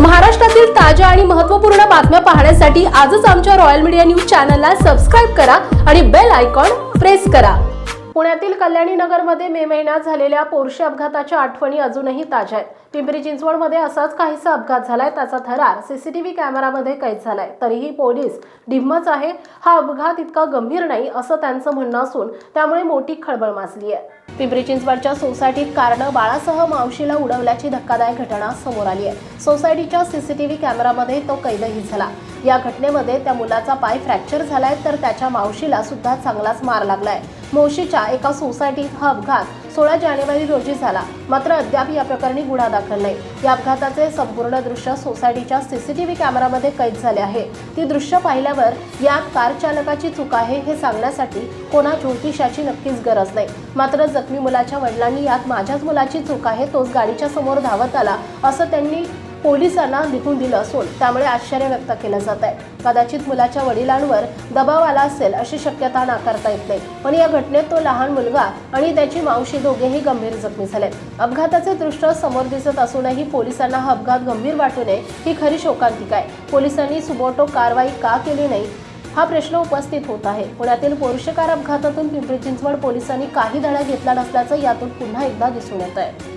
महाराष्ट्रातील ताज्या आणि महत्त्वपूर्ण बातम्या पाहण्यासाठी आजच आमच्या रॉयल मीडिया न्यूज चॅनलला सबस्क्राईब करा आणि बेल आयकॉन प्रेस करा. पुण्यातील कल्याणी नगरमध्ये मे महिन्यात झालेल्या पोरशे अपघाताच्या आठवणी अजूनही ताज्या आहेत. पिंपरी चिंचवडमध्ये असाच काहीसा अपघात झालाय त्याचा थरार सीसीटीव्ही कॅमेरामध्ये कैद झालाय. तरीही पोलीस डिम्मच आहे हा अपघात इतका गंभीर नाही असं त्यांचं म्हणणं असून त्यामुळे मोठी खळबळ माजली आहे. पिंपरी चिंचवडच्या सोसायटीत कारनं बाळासह मावशीला उडवल्याची धक्कादायक घटना समोर आली आहे. सोसायटीच्या सीसीटीव्ही कॅमेरामध्ये तो कैदही झाला. या घटनेमध्ये त्या मुलाचा पाय फ्रॅक्चर झालाय तर त्याच्या मावशीला सुद्धा चांगलाच मार लागलाय. मोशीच्या एका सोसायटीत हा अपघात सोळा जानेवारी रोजी झाला. मात्र अद्याप या प्रकरणी गुन्हा दाखल नाही. या अपघाताचे संपूर्ण दृश्य सोसायटीच्या सीसीटीव्ही कॅमेरामध्ये कैद झाले आहे. ती दृश्य पाहिल्यावर यात कार चालकाची चूक आहे हे सांगण्यासाठी कोणा ज्योतिषाची नक्कीच गरज नाही. मात्र जखमी मुलाच्या वडिलांनी यात माझ्याच मुलाची चूक आहे तोच गाडीच्या समोर धावत आला असं त्यांनी पोलिसांना लिहून दिलं असून त्यामुळे आश्चर्य व्यक्त केलं जात आहे. कदाचित मुलाच्या वडिलांवर दबाव आला असेल अशी शक्यता नाकारता येत नाही. पण या घटनेत तो लहान मुलगा आणि त्याची मावशी दोघेही गंभीर जखमी झाले अपघाताचे दृश्य समोर दिसत असूनही पोलिसांना हा अपघात गंभीर वाटू नये ही खरी शोकांतिका आहे. पोलिसांनी सुबोटो कारवाई का केली नाही हा प्रश्न उपस्थित होत आहे. पुण्यातील पोरुषकार अपघातातून पिंपरी चिंचवड पोलिसांनी काही धडा घेतला नसल्याचं यातून पुन्हा एकदा दिसून येत आहे.